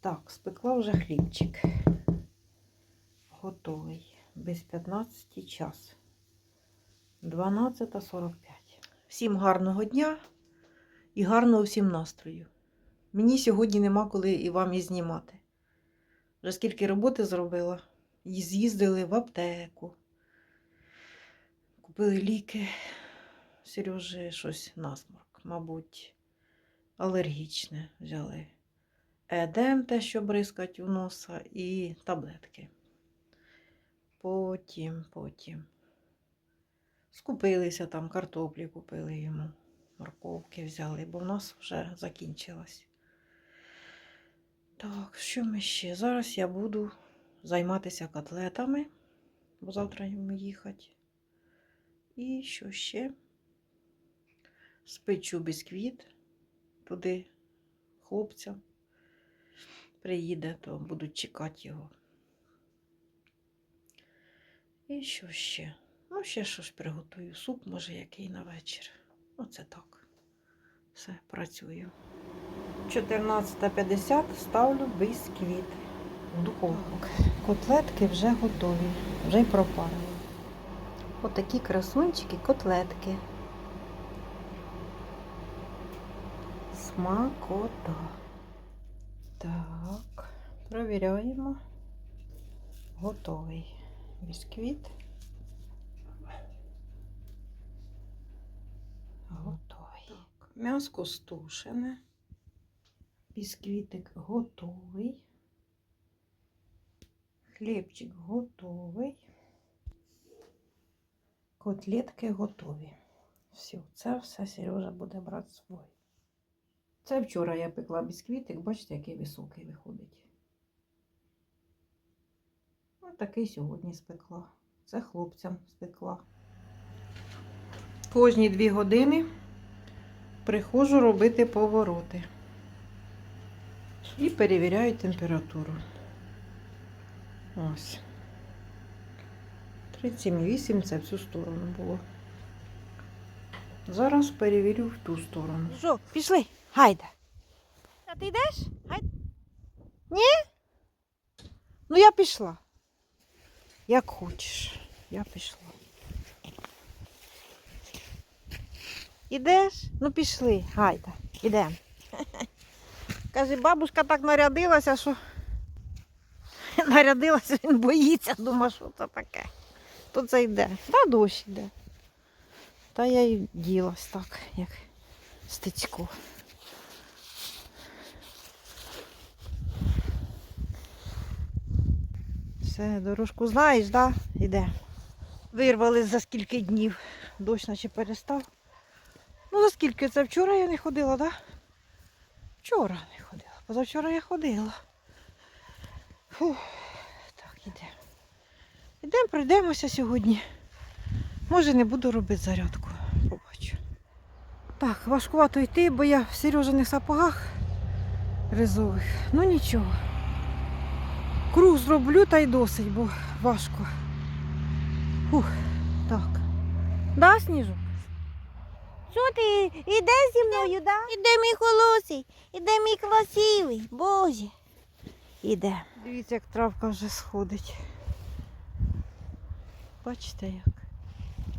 Так, спекла вже хлібчик. Готовий. Без 15 час. 12.45. Всім гарного дня і гарного всім настрою. Мені сьогодні нема коли і вам і знімати. Вже скільки роботи зробила. І З'їздили в аптеку. Купили ліки. Сережі щось насморк, мабуть, алергічне взяли. Едем, те, що бризкать у носа, і таблетки. Потім, потім. Скупилися там, картоплі купили йому, морковки взяли, бо в нас вже закінчилось. Так, що ми ще? Зараз я буду займатися котлетами, бо завтра йому їхати. І що ще? Спечу бісквіт туди хлопцям. Приїде, то будуть чекати його. І що ще? Ну, ще щось приготую. Суп, може, який на вечір. Оце так. Все, працюю. 14.50 ставлю бісквіт в духовку. Котлетки вже готові, вже й пропарені. Отакі красунчики, котлетки. Смакота. Так, провіряємо. Готовий бісквіт. Готовий. Так, м'яско стушене. Бісквітик готовий. Хлібчик готовий. Котлетки готові. Все, це все Сережа буде брати собою. Це вчора я пекла бісквітик, бачите, який високий виходить. Ось такий сьогодні спекла. Це хлопцям спекла. Кожні дві години приходжу робити повороти. І перевіряю температуру. Ось. 37,8 це в цю сторону було. Зараз перевірю в ту сторону. Що, пішли, гайда. А ти йдеш? Гайда. Ні? Ну я пішла. Як хочеш. Я пішла. Ідеш? Ну пішли, гайда, ідемо. Каже, бабушка так нарядилася, що нарядилася, він боїться, думає, що це таке. То це йде. Та дощ йде. Та я й ділась так, як стецько. Все, дорожку знаєш, да? Іде. Вирвали за скільки днів. Дощ наче перестав. Ну, за скільки це вчора я не ходила, да? Вчора не ходила. Позавчора я ходила. Фух. Так, ідемо. Ідемо, пройдемося сьогодні. Може не буду робити зарядку. Побачу. Так, важкувато йти, бо я в Сережиних сапогах ризових. Ну нічого. Круг зроблю та й досить, бо важко. Фух, так. Да, Сніжу? Що ти іде зі мною, да? Іде мій холосий, іде мій красивий, Боже. Іде. Дивіться, як травка вже сходить. Бачите як?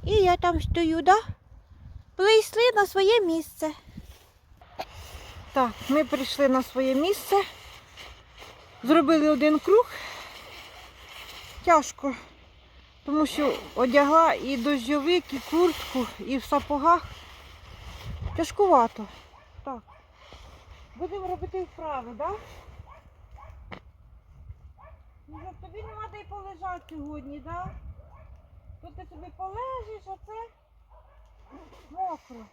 І я там стою, да? Прийшли на своє місце. Так, ми прийшли на своє місце. Зробили один круг. Тяжко, тому що одягла і дощовик, і куртку, і в сапогах. Тяжкувато. Так. Будемо робити вправи, так? Ну, тобі нема де й полежати сьогодні, так? Тут ти собі полежиш, а це мокро.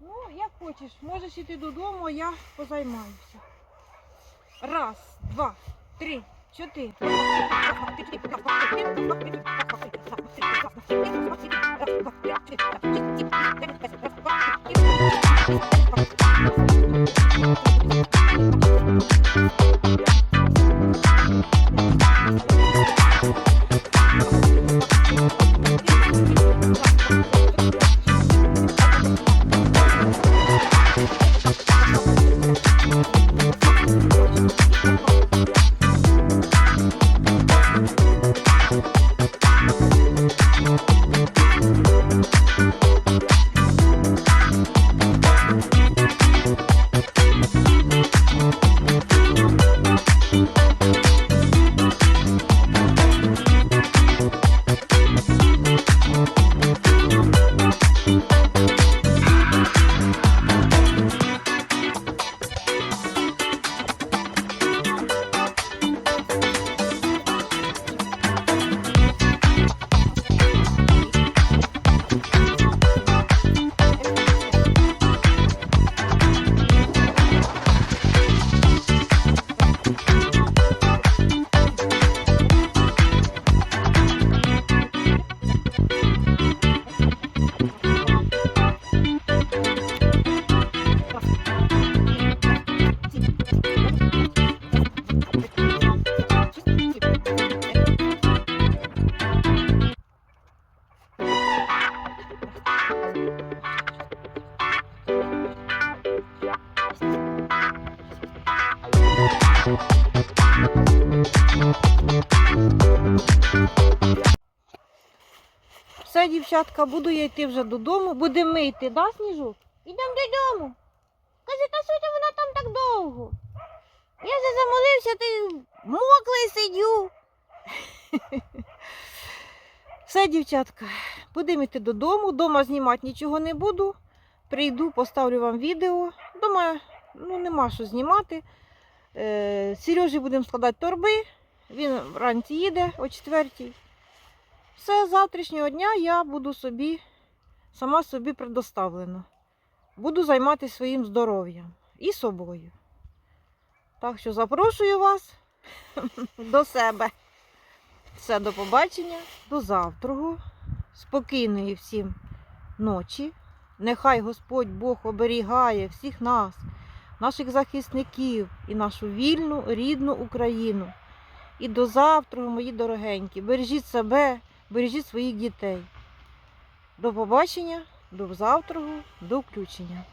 Ну, як хочеш, можеш іти додому, а я позаймаюся. Раз, два, три, четыре. Все, дівчатка, буду я йти вже додому. Будемо мити, да, сніжок? Ідемо додому. Каже, та що ти вона там так довго? Я вже замолився, ти моклий сидю. Все, дівчатка, будемо йти додому. Дома знімати нічого не буду. Прийду, поставлю вам відео. Дома ну, нема що знімати. Е, Сережі будемо складати торби. Він вранці їде о четвертій. Все, з завтрашнього дня я буду собі, сама собі предоставлена. Буду займатися своїм здоров'ям і собою. Так що запрошую вас до себе. Все, до побачення, до завтра. Спокійної всім ночі. Нехай Господь Бог оберігає всіх нас, наших захисників і нашу вільну рідну Україну. І до завтра, мої дорогенькі. Бережіть себе, бережіть своїх дітей. До побачення, до завтра, до включення.